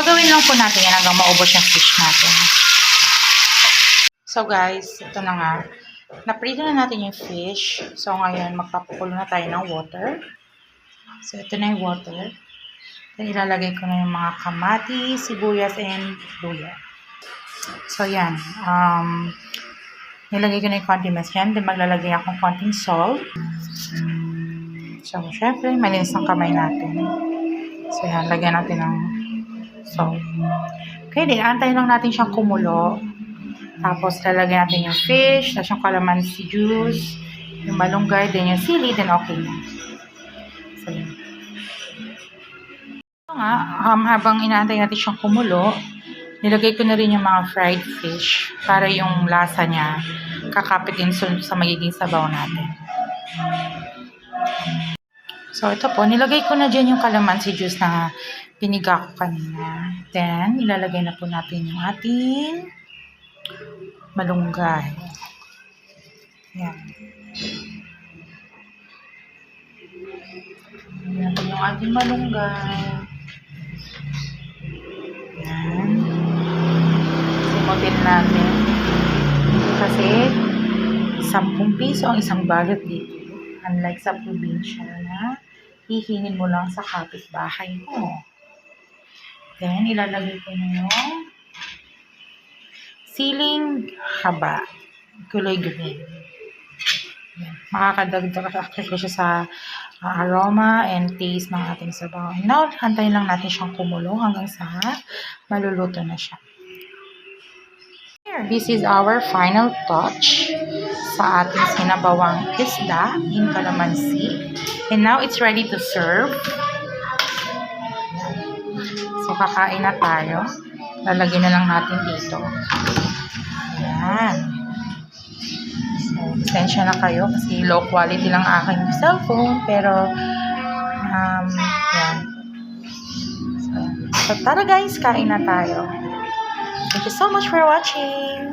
lang po natin yan hanggang maubos yung fish natin. So guys, ito na nga. Naprito na natin yung fish. So ngayon, magpapakulo na tayo ng water. So ito na yung water. Then ilalagay ko na yung mga kamati, sibuyas, and luya. So yan. Um, nilagay ko na yung condiments yan. Then maglalagay akong konting salt. So, syempre, malinis ang kamay natin. So yan, lagyan natin ng salt. Okay, din, antayin lang natin siyang kumulo. Tapos, lalagyan natin yung fish, tapos yung calamansi juice, yung malunggay, then yung sili, then okay na. So, yun. Ito nga, um, habang inaantay natin siyang kumulo, nilagay ko na rin yung mga fried fish para yung lasa niya kakapit din sa, sa magiging sabaw natin. So, ito po, nilagay ko na dyan yung calamansi juice na piniga ko kanina. Then, ilalagay na po natin yung ating malunggay. Yan. Natin yung ating malunggay. Yan. Simutin natin. Kasi, 10 piso ang isang balot dito. Unlike sa probinsya na hihingin mo lang sa kapitbahay mo. Then, ilalagay ko na yung siling haba. Kulay green. Makakadagdag actually siya sa uh, aroma and taste ng ating sabaw. Now, hantayin lang natin siyang kumulo hanggang sa maluluto na siya. Here, this is our final touch sa ating sinabawang isda in calamansi. And now, it's ready to serve. So, kakain na tayo. Lalagyan na lang natin dito. Ayan. So, pasensya na kayo kasi low quality lang aking cellphone. Pero, um, yan. So, tara guys, kain na tayo. Thank you so much for watching.